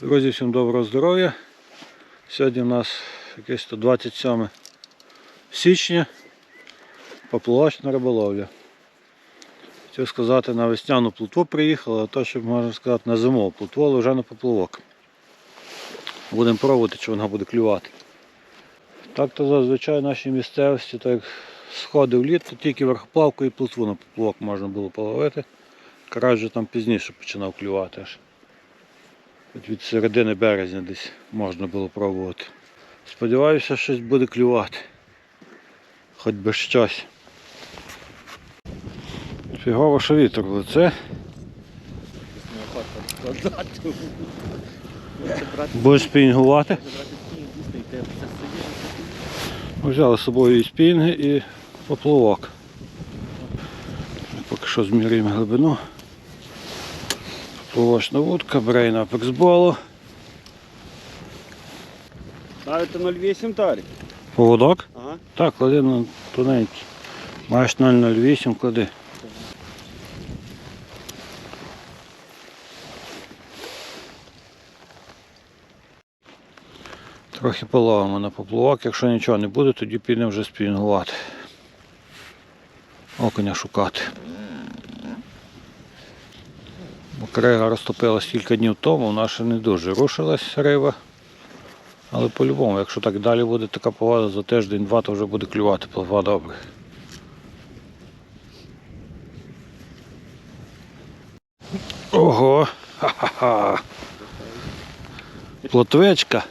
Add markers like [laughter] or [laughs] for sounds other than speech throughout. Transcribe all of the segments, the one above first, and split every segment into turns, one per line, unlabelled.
Друзі, всім доброго здоров'я. Сьогодні у нас якесь то 27 січня. Поплавочна риболовля. Хотів сказати, на весняну плотву приїхали, а то, щоб можна сказати, на зимову плотву, але вже на поплавок. Будемо пробувати, чи вона буде клювати. Так то зазвичай в нашій місцевості, так сходив літ, то тільки верхоплавку і плотву на поплавок можна було половити. Вже там пізніше починав клювати аж. От від середини березня десь можна було пробувати. Сподіваюся, щось буде клювати. Хоч би щось. Фігово, що вітер в лице. Будеш спінгувати. Взяли з собою і спінги, і поплавок. Поки що зміряємо глибину. Поплавочна вудка, брейн апексболу.
Ставите 0,8 тарик.
Поводок?
Ага.
Так, клади на тоненький. Маєш 0,08, клади. Трохи половимо на поплавок, якщо нічого не буде, тоді підемо вже спінгувати. Окуня шукати. Бо крига розтопилась кілька днів тому, вона ще не дуже рушилась риба. Але по-любому, якщо так далі буде така погода, за тиждень-два, то вже буде клювати плава добре. Ого! Ха-ха-ха! Плотвичка.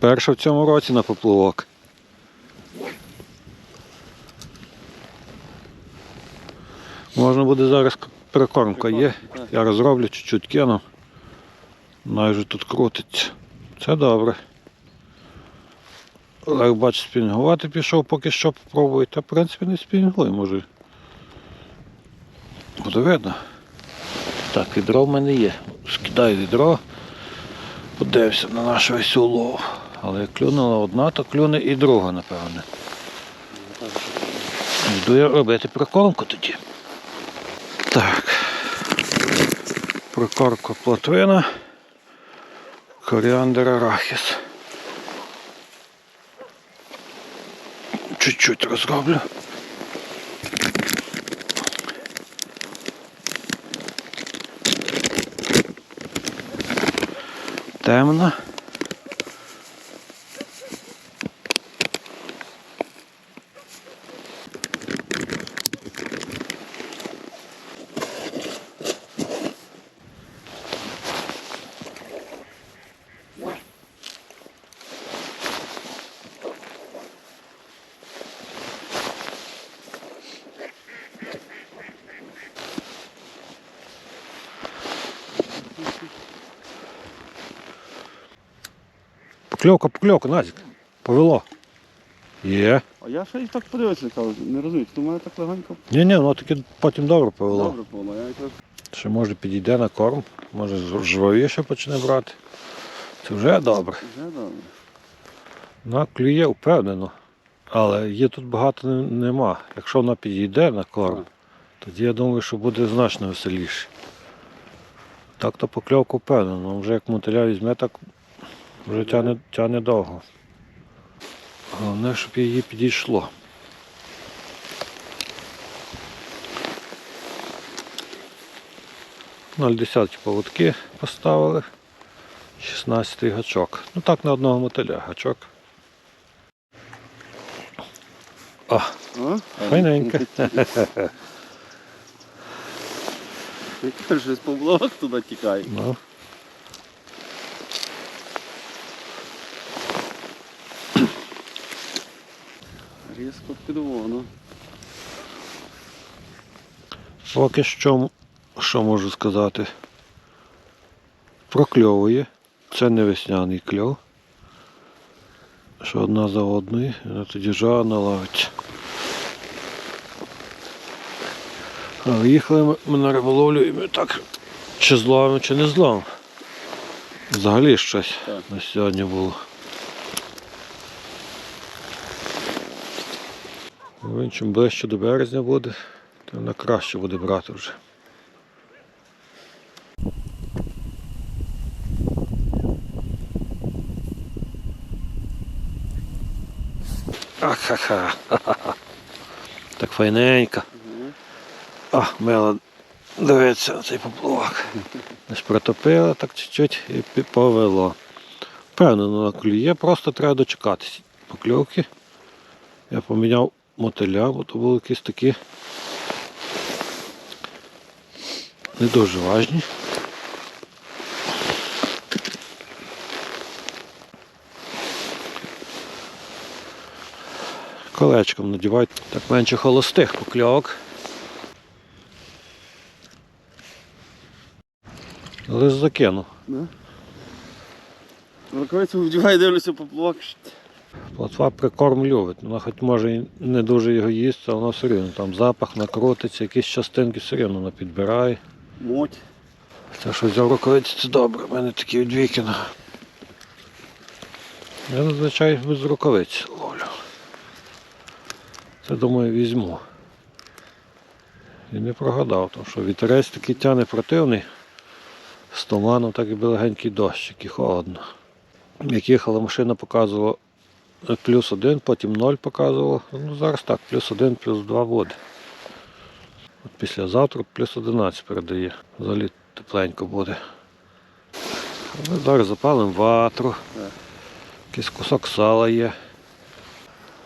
Перша в цьому році на поплавок. Можна буде зараз прикормка є. Я розроблю чуть-чуть кину. Вже тут крутиться. Це добре. Але як бачиш, спінгувати пішов, поки що попробую. Та в принципі не спінгує, може. Буде видно. Так, відро в мене є. Скидаю відро. Подивився на наш весь улов. Але як клюнула одна, то клюне і друга, напевне. Йду я робити прикормку тоді. Так. Прикормка плотвина. Коріандр арахіс. Чуть-чуть розроблю. Темно. Покльовка, покльовка, Назік. Повело. Є.
А я ще і так подивився, кажу, не розумію, то мене так легенько
Ні, ні, воно таки потім добре повело.
добре було. Я якраз
Ще може підійде на корм, може жвавіше почне брати. Це вже добре.
вже добре.
Вона клює впевнено. Але її тут багато нема. Якщо вона підійде на корм, тоді я думаю, що буде значно веселіше. Так то покльовка впевнено. Вже як мотиля візьме, так вже тягне, тягне довго. Головне, щоб її підійшло. Ноль десяті поводки поставили. 16 гачок. Ну так на одного мотиля гачок. О, файненько. [laughs]
Кажеш, з поблок туди тікає.
Ну.
Різко підвоно.
Поки що, що можу сказати? Прокльовує. Це не весняний кльов. Що одна за одною, вона тоді жадно ловиться. Але їхали ми- ми на риболовлю і ми так чи зловимо, чи не зловимо. Взагалі щось
Так.
на сьогодні було. Ну, Він чим ближче до березня буде, то на краще буде брати вже. Ахаха, [laughs] так файненько. А, мила, дивиться, цей поплавок. Аж притопила так чуть-чуть і повело. Певно, на клює, просто треба дочекатись покльовки. Я поміняв мотиля, бо то були якісь такі не дуже важні. Колечком надівають так менше холостих покльовок. Лиш закинув.
Да? Рукавицю вдягай, дивлюся поплавок.
Плотва прикорм любить. Вона хоч може і не дуже його їсть, але вона все рівно. Там запах накрутиться, якісь частинки все рівно вона підбирає.
Моть.
Це що взяв рукавиці, це добре. У мене такі від вікінга. Я зазвичай без рукавиць ловлю. Це думаю візьму. І не прогадав, тому що вітерець такий тяне противний. З туманом так і легенький дощик, і холодно. Як їхала машина показувала плюс один, потім ноль показувала. Ну зараз так, плюс один, плюс два буде. От післязавтра плюс 11 передає. Взагалі тепленько буде. Ми зараз запалимо ватру. Якийсь кусок сала є.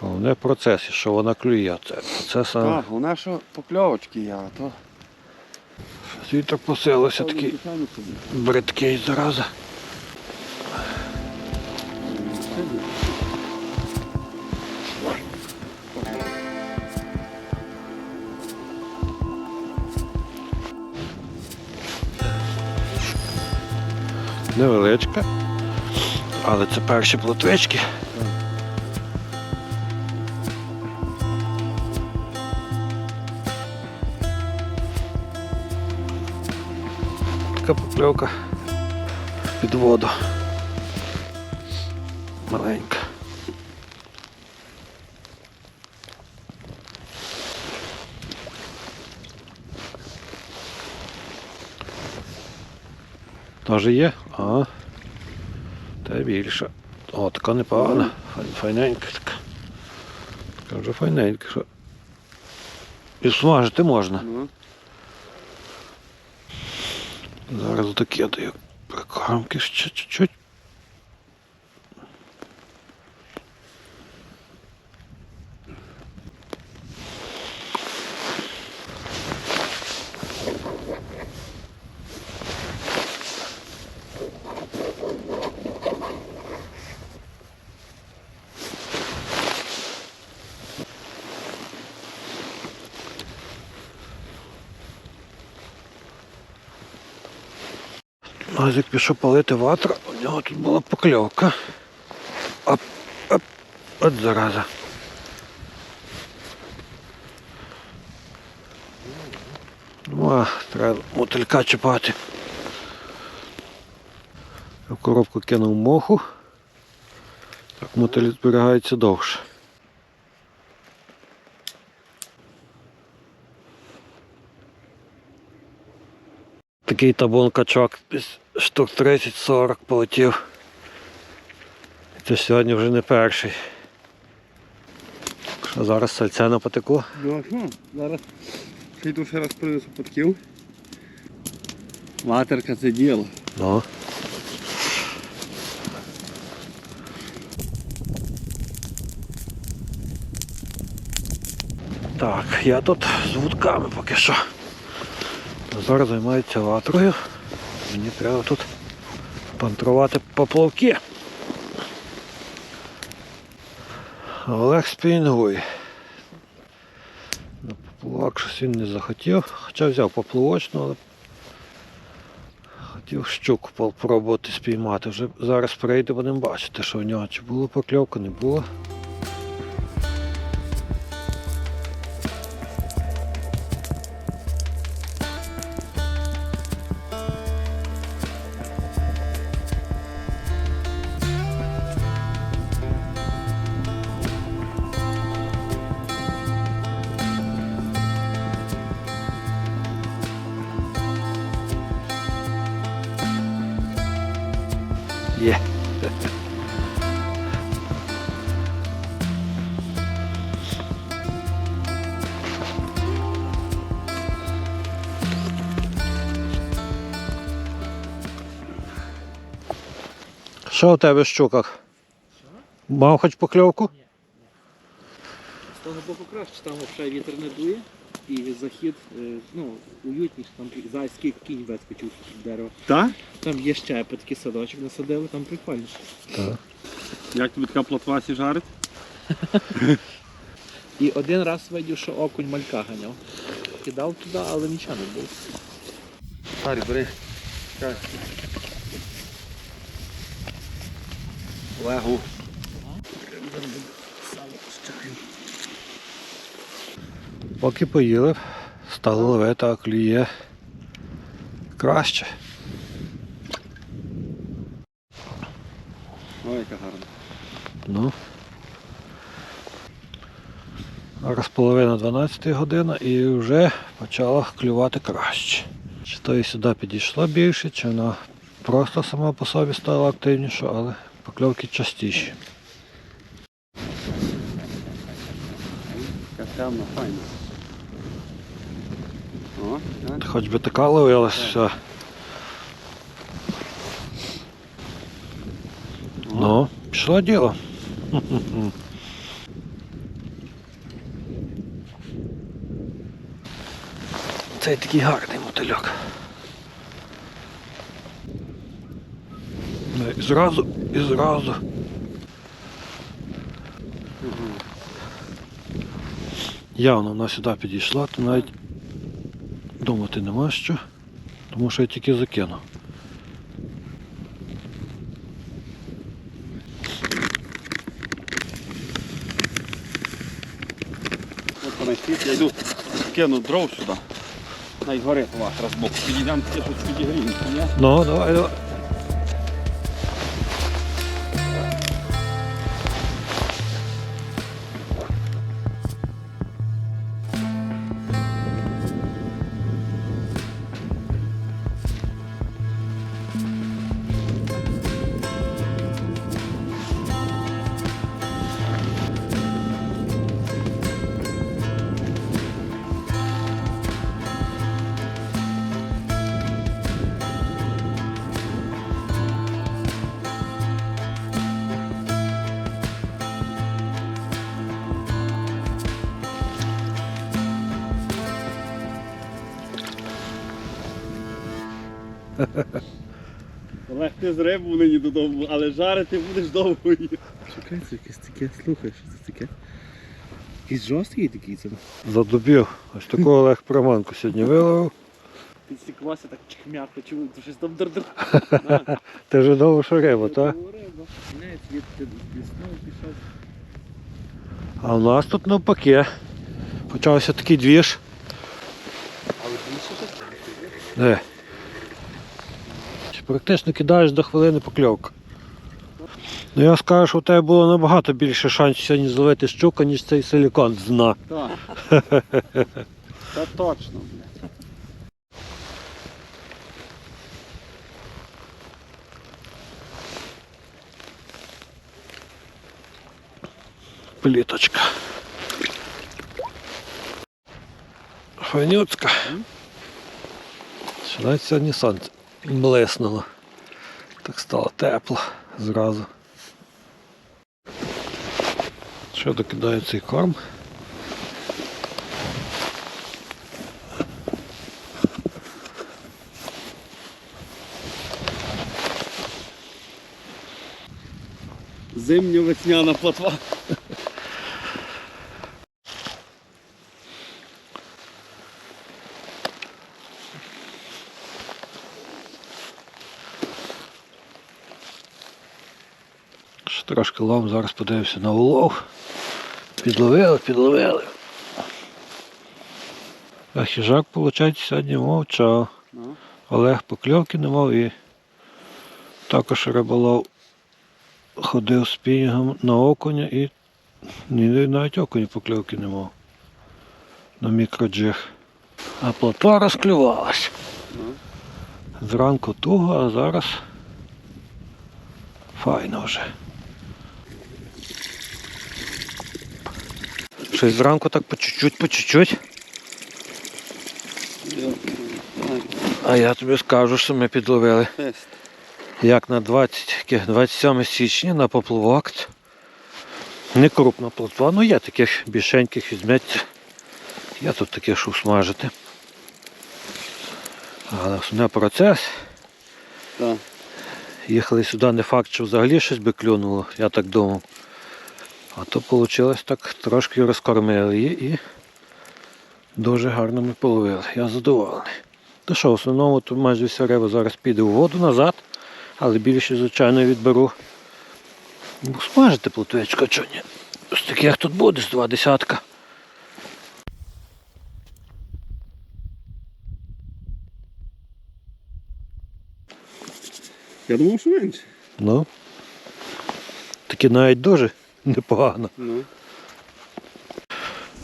Головне процес, і що вона клює. Це процес
Так, у нас що покльовочки є, а то.
вітер посилився такий бридкий зараза. Невеличка. Але це перші плотвички. Така покльовка під воду. Маленька. Тоже є? А. Та більше. О, така непогана. Файненька така. Така вже файненька. Що... І смажити можна.
Зараз
Зараз даю прикормки ще чуть-чуть. Назик пішов палити ватру, у нього тут була покльовка. Оп, оп, от зараза. Ну, а, треба мотилька чіпати. В коробку кинув моху. Так мотиль зберігається довше. Такий табун качок штук 30-40 полетів. Це сьогодні вже не перший. Що зараз сальця на потеку?
а? Зараз йду ще раз принесу подків. Ватерка це діло.
Ну. Так, я тут з вудками поки що. Зараз займаються ватрою. Мені треба тут пантрувати поплавки. Олег спінгує. На поплавок щось він не захотів, хоча взяв поплавочну, але Хотів щуку попробувати спіймати. Вже зараз прийде, будемо бачити, що в нього чи було покльовка, не було. Є. Що у тебе в щуках? Мав хоч покльовку?
З того боку краще, там взагалі вітер не дує і захід е, ну, уютніше, там зайський кінь вискочив з дерева.
Так?
Там є ще такий садочок насадили, там прикольніше.
Так.
Як тобі така плотва сі жарить?
І один раз видів, що окунь малька ганяв. Кидав туди, але нічого не було.
Харі, бери. Легу.
Поки поїли, стало ловити, а клює краще.
Ой, яка гарна.
Ну. Зараз половина 12 година і вже почало клювати краще. Чи то і сюди підійшло більше, чи вона просто сама по собі стала активніша, але покльовки частіші.
Файна.
Хоч би така ловилась все. Пішло діло. Цей такий гарний мотильок. Ну, І зразу, і зразу. Явно вона сюди підійшла, то навіть думати нема що, тому що я тільки закинув.
Вона я йду кину дров сюди. Найгори вас розбок. Підійдемо, я тут підігріємо. ні?
Ну, давай, давай.
Олег, ти з рибу нині додому, але жарити будеш довго.
Чекай, це якесь таке, слухай, що це таке? Якийсь жорсткий такий це.
Задубів. Ось таку Олег приманку сьогодні виловив.
Підсікувався так чхмяк, почув, то щось там др-др. [laughs]
Ти вже думав, що риба, так?
Не, цвіт весною пішов.
А у нас тут навпаки. Почався такий двіж.
Але більше щось.
Практично кидаєш до хвилини покльовка. Ну я скажу, що у тебе було набагато більше шансів сьогодні зловити щука, ніж цей силікон з дна.
Так. [laughs] Це точно, блядь.
Пліточка. Фанюцька. Ще навіть сьогодні сонце блиснуло. Так стало тепло зразу. Що докидаю цей корм?
Зимньо-весняна плотва.
Ще трошки лом, зараз подивився на улов. Підловили, підловили. А хижак, виходить, сьогодні мовчав.
Ну.
Олег покльовки не мав і також риболов ходив з пінгом на окуня і ні, навіть окуня покльовки не мав. На мікроджиг. А плотва розклювалась.
Ну.
Зранку туго, а зараз файно вже. Щось зранку так по чуть-чуть, по чуть-чуть. А я тобі скажу, що ми підловили як на 20, 27 січня на поплавок. Не крупна плотва, ну є таких більшеньких візьметься. Я тут таке, що смажити. Але основне процес.
Так.
Їхали сюди, не факт, що взагалі щось би клюнуло, я так думав. А то вийшло так, трошки розкормили її і дуже гарно ми половили. Я задоволений. Та що, в основному тут майже вся риба зараз піде у воду назад, але більше, звичайно, відберу. Смажити плотвичка, чого ні. З таких тут буде, з два десятка.
Я думав, що менше.
Ну. Такі навіть дуже [laughs] непогано.
Ну.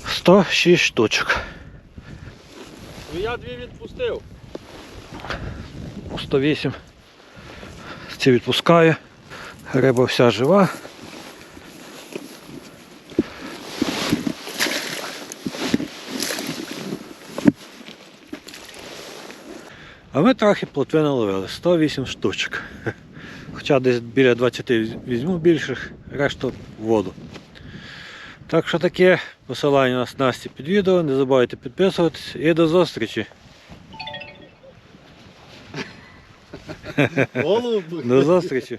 106 штучок.
Ну я дві відпустив.
108. Ці відпускає. Риба вся жива. А ми трохи плотви наловили. 108 штучок. [laughs] Хоча десь біля 20 візьму більших, решту в воду. Так що таке, посилання у нас Насті під відео. Не забувайте підписуватись і до зустрічі. До зустрічі.